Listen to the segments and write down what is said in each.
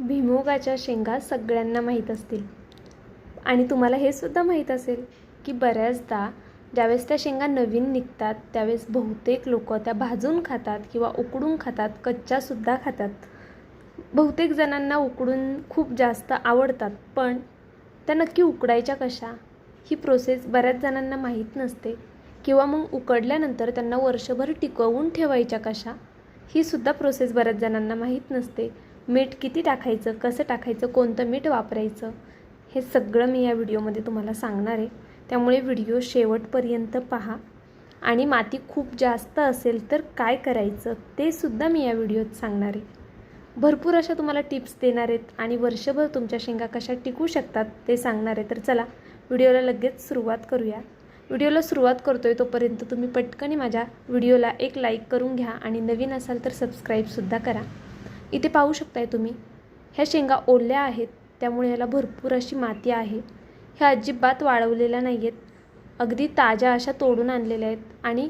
भिमुगाच्या शेंगा सगळ्यांना माहीत असतील. आणि तुम्हाला हे सुद्धा माहीत असेल की बऱ्याचदा ज्यावेळेस त्या शेंगा नवीन निघतात त्यावेळेस बहुतेक लोक त्या भाजून खातात किंवा उकडून खातात कच्च्यासुद्धा खातात. बहुतेक जणांना उकडून खूप जास्त आवडतात पण त्या नक्की उकडायच्या कशा? ही प्रोसेस बऱ्याच जणांना माहीत नसते. किंवा मग उकडल्यानंतर त्यांना वर्षभर टिकवून ठेवायच्या कशा? ही सुद्धा प्रोसेस बऱ्याच जणांना माहीत नसते. मीठ किती टाकायचं कसं टाकायचं कोणतं मीठ वापरायचं हे सगळं मी या व्हिडिओमध्ये तुम्हाला सांगणार आहे. त्यामुळे व्हिडिओ शेवटपर्यंत पहा. आणि माती खूप जास्त असेल तर काय करायचं ते सुद्धा मी या व्हिडिओत सांगणार आहे. भरपूर अशा तुम्हाला टिप्स देणार आहेत आणि वर्षभर तुमच्या शेंगा कशा टिकू शकतात ते सांगणार आहे. तर चला व्हिडिओला लगेच सुरुवात करूया. व्हिडिओला सुरुवात करतोय तोपर्यंत तुम्ही पटकन माझ्या व्हिडिओला एक लाईक करून घ्या आणि नवीन असाल तर सबस्क्राईबसुद्धा करा. इथे पाहू शकताय तुम्ही. ह्या शेंगा ओल्या आहेत त्यामुळे ह्याला भरपूर अशी माती आहे. ह्या अजिबात वाळवलेल्या नाही आहेत अगदी ताज्या अशा तोडून आणलेल्या आहेत आणि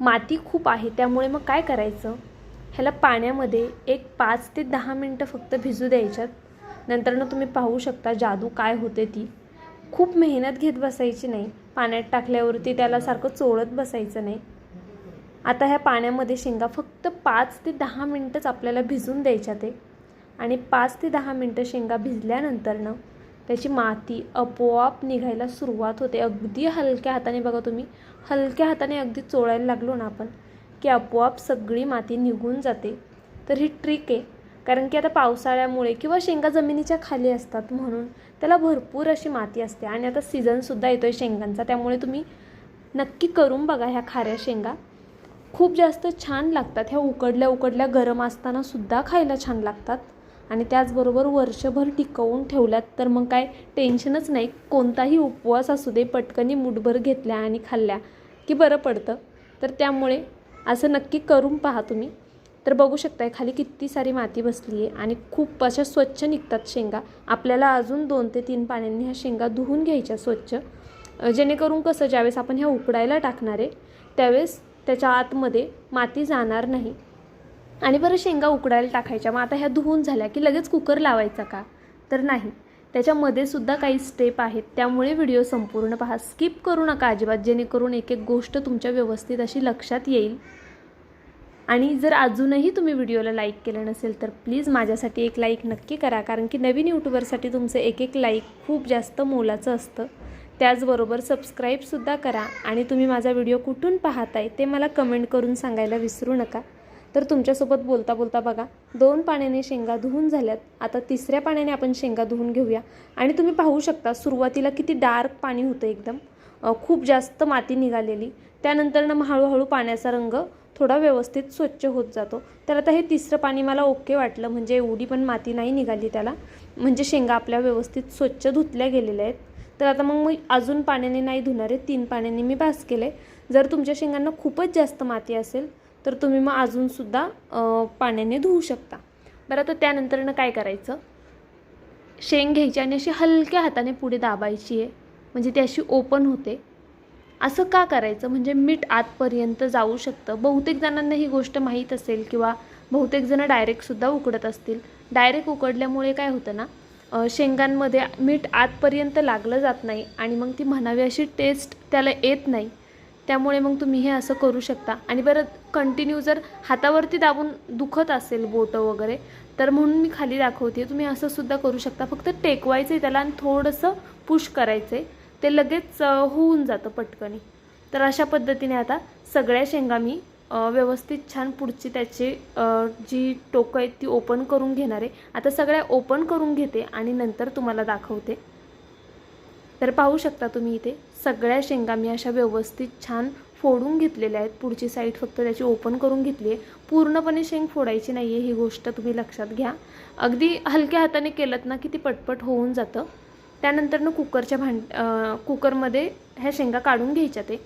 माती खूप आहे त्यामुळे मग काय करायचं? ह्याला पाण्यामध्ये एक पाच ते दहा मिनटं फक्त भिजू द्यायच्यात. नंतरनं तुम्ही पाहू शकता जादू काय होते ती. खूप मेहनत घेत बसायची नाही. पाण्यात टाकल्यावरती त्याला सारखं चोळत बसायचं नाही. आता ह्या पाण्यामध्ये शेंगा फक्त पाच ते दहा मिनटंच आपल्याला भिजून द्यायच्या ते. आणि पाच ते दहा मिनटं शेंगा भिजल्यानंतरनं त्याची माती आपोआप निघायला सुरुवात होते. अगदी हलक्या हाताने बघा तुम्ही हलक्या हाताने अगदी चोळायला लागलो ना आपण की आपोआप सगळी माती निघून जाते. तर ही ट्रिक आहे. कारण की आता पावसाळ्यामुळे किंवा शेंगा जमिनीच्या खाली असतात म्हणून त्याला भरपूर अशी माती असते. आणि आता सीझनसुद्धा येतो आहे शेंगांचा त्यामुळे तुम्ही नक्की करून बघा ह्या खाऱ्या शेंगा. खूप जास्त छान लागतात. ह्या उकडल्या उकडल्या गरम असताना सुद्धा खायला छान लागतात. आणि त्याचबरोबर वर्षभर टिकवून ठेवल्यात तर मग काय टेन्शनच नाही. कोणताही उपवास असू दे पटकनी मुठभर घेतल्या आणि खाल्ल्या की बरं पडतं. तर त्यामुळे असं नक्की करून पहा तुम्ही. तर बघू शकताय खाली किती सारी माती बसली आहे आणि खूप अशा स्वच्छ निघतात शेंगा. आपल्याला अजून दोन ते तीन पाण्यांनी ह्या शेंगा धुवून घ्यायच्या स्वच्छ. जेणेकरून कसं ज्यावेळेस आपण ह्या उकडायला टाकणार आहे त्यावेळेस त्याच्या आतमध्ये माती जाणार नाही. आणि बरं शेंगा उकडायला टाकायच्या. मग आता ह्या धुवून झाल्या की लगेच कुकर लावायचा का? तर नाही. त्याच्यामध्ये सुद्धा काही स्टेप आहेत. त्यामुळे व्हिडिओ संपूर्ण पहा. स्किप करू नका अजिबात जेणेकरून एक एक गोष्ट तुमच्या व्यवस्थित अशी लक्षात येईल. आणि जर अजूनही तुम्ही व्हिडिओला लाईक केलं नसेल तर प्लीज माझ्यासाठी एक लाईक नक्की करा. कारण की नवीन यूट्यूबरसाठी तुमचं एक एक लाईक खूप जास्त मोलाचं असतं. त्याचबरोबर सबस्क्राईबसुद्धा करा आणि तुम्ही माझा व्हिडिओ कुठून पाहताय ते मला कमेंट करून सांगायला विसरू नका. तर तुमच्यासोबत बोलता बोलता बघा दोन पाण्याने शेंगा धुवून झाल्यात. आता तिसऱ्या पाण्याने आपण शेंगा धुवून घेऊया. आणि तुम्ही पाहू शकता सुरुवातीला किती डार्क पाणी होतं एकदम. खूप जास्त माती निघालेली. त्यानंतर मग हळूहळू पाण्याचा रंग थोडा व्यवस्थित स्वच्छ होत जातो. तर आता हे तिसरं पाणी मला ओके वाटलं म्हणजे एवढी पण माती नाही निघाली त्याला. म्हणजे शेंगा आपल्या व्यवस्थित स्वच्छ धुतल्या गेलेल्या आहेत. तर आता मग मी अजून पाण्याने नाही धुणार आहे तीन पाण्याने मी भास केले जर तुमच्या शेंगांना खूपच जास्त माती असेल तर तुम्ही मग अजूनसुद्धा पाण्याने धुवू शकता. बरं आता त्यानंतरनं काय करायचं? शेंग घ्यायची आणि अशी हलक्या हाताने पुढे दाबायची आहे. म्हणजे ती अशी ओपन होते. असं का करायचं? म्हणजे मीठ आतपर्यंत जाऊ शकतं. बहुतेक जणांना ही गोष्ट माहीत असेल किंवा बहुतेक जणं डायरेक्टसुद्धा उकडत असतील. डायरेक्ट उकडल्यामुळे काय होतं ना शेंगांमध्ये मीठ आतपर्यंत लागलं जात नाही आणि मग ती म्हणावी अशी टेस्ट त्याला येत नाही. त्यामुळे मग तुम्ही हे असं करू शकता. आणि बरं कंटिन्यू जर हातावरती दाबून दुखत असेल बोटं वगैरे तर म्हणून मी खाली दाखवते. तुम्ही असं सुद्धा करू शकता. फक्त टेकवायचं आहे त्याला आणि थोडंसं पुश करायचं आहे ते लगेच होऊन जातं पटकनी. तर अशा पद्धतीने आता सगळ्या शेंगा मी व्यवस्थित छान पुढची त्याची जी टोकं आहेत ती ओपन करून घेणार आहे. आता सगळ्या ओपन करून घेते आणि नंतर तुम्हाला दाखवते. तर पाहू शकता तुम्ही इथे सगळ्या शेंगा मी अशा व्यवस्थित छान फोडून घेतलेल्या आहेत. पुढची साईड फक्त त्याची ओपन करून घेतली आहे. पूर्णपणे शेंग फोडायची नाही आहे ही गोष्ट तुम्ही लक्षात घ्या. अगदी हलक्या हाताने केलं ना की ती पटपट होऊन जातं. त्यानंतरनं कुकरच्या भांड कुकरमध्ये ह्या शेंगा काढून घ्यायच्या ते.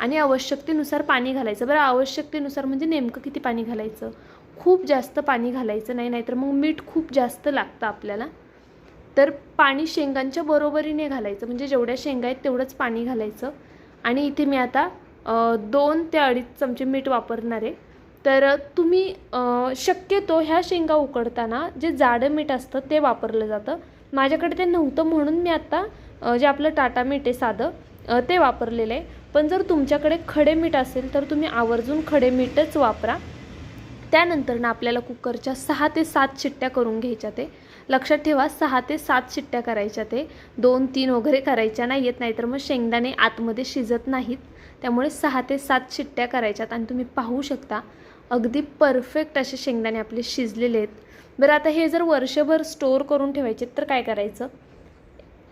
आणि आवश्यकतेनुसार पाणी घालायचं. बरं आवश्यकतेनुसार म्हणजे नेमकं किती पाणी घालायचं? खूप जास्त पाणी घालायचं नाही नाहीतर मग मीठ खूप जास्त लागतं आपल्याला. तर पाणी शेंगांच्या बरोबरीने घालायचं. म्हणजे जेवढ्या शेंगा आहेत तेवढंच पाणी घालायचं. आणि इथे मी आता दोन ते अडीच चमचे मीठ वापरणार आहे. तर तुम्ही शक्यतो ह्या शेंगा उकडताना जे जाडं मीठ असतं ते वापरलं जातं. माझ्याकडे ते नव्हतं म्हणून मी आत्ता जे आपलं टाटा मीठ आहे साधं ते वापरलेलं आहे. पण जर तुमच्याकडे खडे मीठ असेल तर तुम्ही आवर्जून खडे मीठच वापरा. त्यानंतर ना आपल्याला कुकरच्या सहा ते सात शिट्ट्या करून घ्यायच्या ते. लक्षात ठेवा सहा ते सात शिट्ट्या करायच्या ते. दोन तीन वगैरे करायच्या नाही येत नाही तर मग शेंगदाणे आतमध्ये शिजत नाहीत. त्यामुळे सहा ते सात शिट्ट्या करायच्यात आणि तुम्ही पाहू शकता अगदी परफेक्ट असे शेंगदाणे आपले शिजलेले आहेत. बरं आता हे जर वर्षभर स्टोअर करून ठेवायचे तर काय करायचं?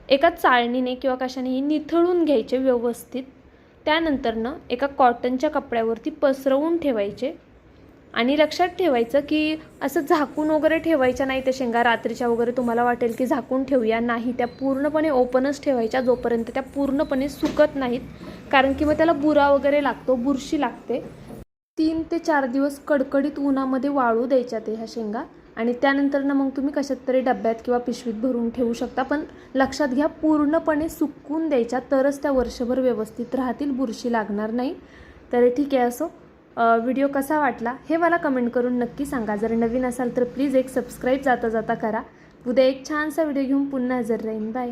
एका चाळणीने किंवा कशानेही निथळून घ्यायचे व्यवस्थित. त्यानंतरनं एका कॉटनच्या कपड्यावरती पसरवून ठेवायचे. आणि लक्षात ठेवायचं की असं झाकून वगैरे ठेवायच्या नाही त्या शेंगा. रात्रीच्या वगैरे तुम्हाला वाटेल की झाकून ठेवूया. नाही त्या पूर्णपणे ओपनच ठेवायच्या जोपर्यंत त्या पूर्णपणे सुकत नाहीत. कारण की मग त्याला बुरा वगैरे लागतो बुरशी लागते. तीन ते चार दिवस कडकडीत उन्हामध्ये वाळू द्यायच्या ते ह्या शेंगा. आणि त्यानंतर ना मग तुम्ही कशात तरी डब्यात किंवा पिशवीत भरून ठेवू शकता. पण लक्षात घ्या पूर्णपणे सुकून द्यायच्या तरच त्या वर्षभर व्यवस्थित राहतील बुरशी लागणार नाही. तर ठीक आहे असो. व्हिडिओ कसा वाटला हे मला कमेंट करून नक्की सांगा. जर नवीन असाल तर प्लीज एक सबस्क्राईब जाता जाता करा. उद्या एक छानसा व्हिडिओ घेऊन पुन्हा हजर राहीन. बाय.